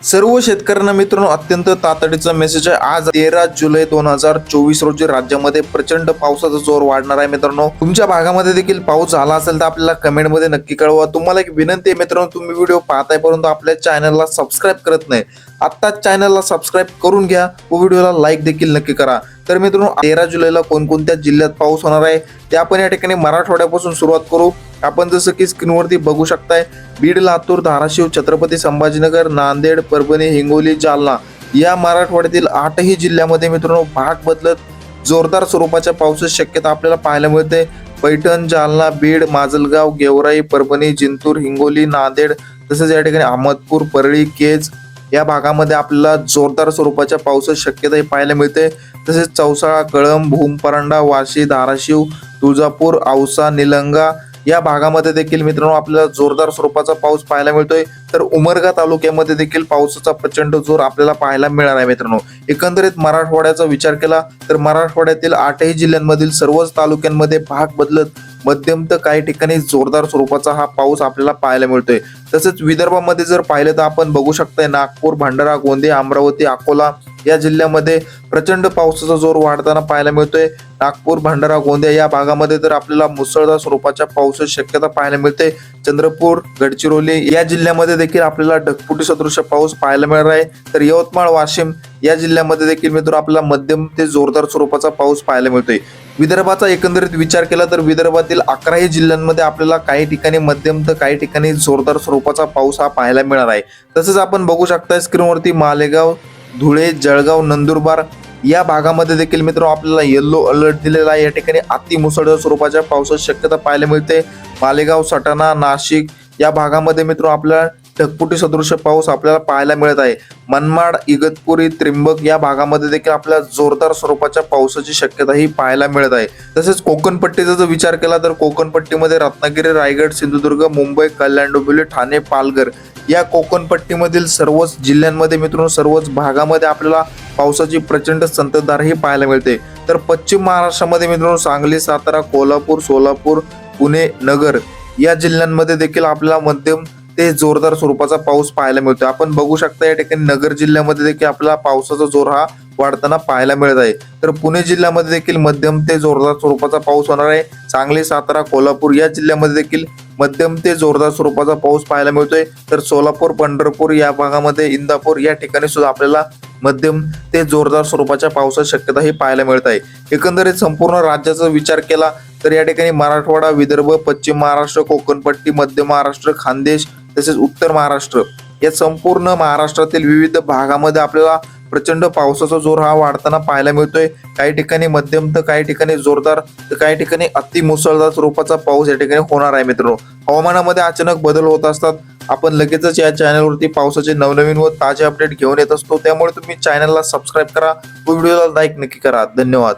सर्व शेतकऱ्यांना मित्रांनो अत्यंत तातडीचा मेसेज आहे. आज तेरा जुलै दोन हजार चोवीस रोजी राज्यामध्ये प्रचंड पावसाचा जोर वाढणार आहे मित्रांनो. तुमच्या भागामध्ये देखील पाऊस झाला असेल तर आपल्याला कमेंटमध्ये नक्की कळवा. तुम्हाला एक विनंती आहे मित्रांनो तुम्ही व्हिडिओ पाहताय परंतु आपल्या चॅनलला सबस्क्राईब करत नाही आत्ताच चॅनलला सबस्क्राईब करून घ्या व व्हिडिओला लाईक देखील नक्की करा. तर मित्रांनो तेरा जुलैला कोणकोणत्या जिल्ह्यात पाऊस होणार आहे ते आपण या ठिकाणी मराठवाड्यापासून सुरुवात करू. आपण जसं की स्क्रीनवरती बघू शकताय बीड लातूर धाराशिव छत्रपती संभाजीनगर नांदेड परभणी हिंगोली जालना या मराठवाड्यातील आठही जिल्ह्यामध्ये मित्रांनो भाग बदलत जोरदार स्वरूपाच्या पावसाची शक्यता आपल्याला पाहायला मिळते. पैठण जालना बीड माजलगाव गेवराई परभणी जिंतूर हिंगोली नांदेड तसेच या ठिकाणी अहमदपूर परळी केज या भागामध्ये आपल्याला जोरदार स्वरूपाच्या पावसाची शक्यता ही पाहायला मिळते. तसेच चौसाळा कळंब भूमपरांडा वाशी धाराशिव तुळजापूर औसा निलंगा या भागामध्ये देखील मित्रांनो आपल्याला जोरदार स्वरूपाचा पाऊस पाहायला मिळतोय. तर उमरगा तालुक्यामध्ये देखील पावसाचा प्रचंड जोर आपल्याला पाहायला मिळणार आहे मित्रांनो. एकंदरीत मराठवाड्याचा विचार केला तर मराठवाड्यातील आठही जिल्ह्यांमधील सर्वच तालुक्यांमध्ये भाग बदलत मध्यम तर काही ठिकाणी जोरदार स्वरूपाचा हा पाऊस आपल्याला पाहायला मिळतोय. तसेच विदर्भामध्ये जर पाहिलं तर आपण बघू शकताय नागपूर भंडारा गोंदिया अमरावती अकोला या जिल्ह्यामध्ये प्रचंड पावसाचा जोर वाढताना पाहायला मिळतोय. नागपूर भंडारा गोंदिया या भागामध्ये तर आपल्याला मुसळधार स्वरूपाच्या पावसाची शक्यता पाहायला मिळते. चंद्रपूर गडचिरोली या जिल्ह्यामध्ये देखील आपल्याला ढगफुटी सदृश पाऊस पाहायला मिळणार आहे. तर यवतमाळ वाशिम या जिल्ह्यामध्ये देखील मित्र आपल्याला मध्यम ते जोरदार स्वरूपाचा पाऊस पाहायला मिळतोय. विदर्भाचा एकंदरीत विचार केला तर विदर्भातील अकराही जिल्ह्यांमध्ये आपल्याला काही ठिकाणी मध्यम तर काही ठिकाणी जोरदार स्वरूपाचा पाऊस हा पाहायला मिळणार आहे. तसंच आपण बघू शकता स्क्रीनवरती मालेगाव धुळे जळगाव नंदुरबार या भागामध्ये देखील मित्र आपल्याला येल्लो अलर्ट दिलेला आहे. या ठिकाणी अति मुसळधार स्वरूपाच्या पावसाची शक्यता पाहायला मिळते. मालेगाव सटाणा नाशिक या भागामध्ये मित्र आपल्याला ढगपुटी सदृश पाऊस आपल्याला पाहायला मिळत आहे. मनमाड इगतपुरी त्रिंबक या भागामध्ये देखील आपल्याला जोरदार स्वरूपाच्या पावसाची शक्यता ही पाहायला मिळत आहे. तसेच कोकणपट्टीचा जर विचार केला तर कोकणपट्टीमध्ये रत्नागिरी रायगड सिंधुदुर्ग मुंबई कल्याण डोंबिवली ठाणे पालघर या कोकणपट्टीमधील सर्वच जिल्ह्यांमध्ये मित्रांनो सर्वच भागामध्ये आपल्याला पावसाची प्रचंड संततधार ही पाहायला मिळते. तर पश्चिम महाराष्ट्रामध्ये मित्रांनो सांगली सातारा कोल्हापूर सोलापूर पुणे नगर या जिल्ह्यांमध्ये देखील आपल्याला मध्यम ते जोरदार स्वरूपाचा पाऊस पाहायला मिळतो आपण बघू शकता या ठिकाणी नगर जिल्ह्यामध्ये देखील आपल्याला पावसाचा जोर हा वाढताना पाहायला मिळत आहे. तर पुणे जिल्ह्यामध्ये देखील मध्यम ते जोरदार स्वरूपाचा पाऊस होणार आहे. सांगली सातारा कोल्हापूर या जिल्ह्यामध्ये देखील मध्यम ते जोरदार स्वरूपाचा पाऊस पाहायला मिळतोय. तर सोलापूर पंढरपूर या भागामध्ये इंदापूर या ठिकाणी सुद्धा आपल्याला मध्यम ते जोरदार स्वरूपाच्या पावसाची शक्यता ही पाहायला मिळत आहे. एकंदरीत संपूर्ण राज्याचा विचार केला तर या ठिकाणी मराठवाडा विदर्भ पश्चिम महाराष्ट्र कोकणपट्टी मध्य महाराष्ट्र खानदेश तसेच उत्तर महाराष्ट्र या संपूर्ण महाराष्ट्रातील विविध भागामध्ये आपल्याला प्रचंड पावसाचा जोर हा वाढताना पाहायला मिळतोय. काही ठिकाणी मध्यम तर काही ठिकाणी जोरदार तर काही ठिकाणी अति मुसळधार स्वरूपाचा पाऊस या ठिकाणी होणार आहे मित्रांनो. हवामानामध्ये अचानक बदल होत असतात. आपण लगेचच या चॅनलवरती पावसाचे नवनवीन व ताजे अपडेट घेऊन येत असतो. त्यामुळे तुम्ही चॅनलला सबस्क्राईब करा व व्हिडिओला लाईक नक्की करा. धन्यवाद.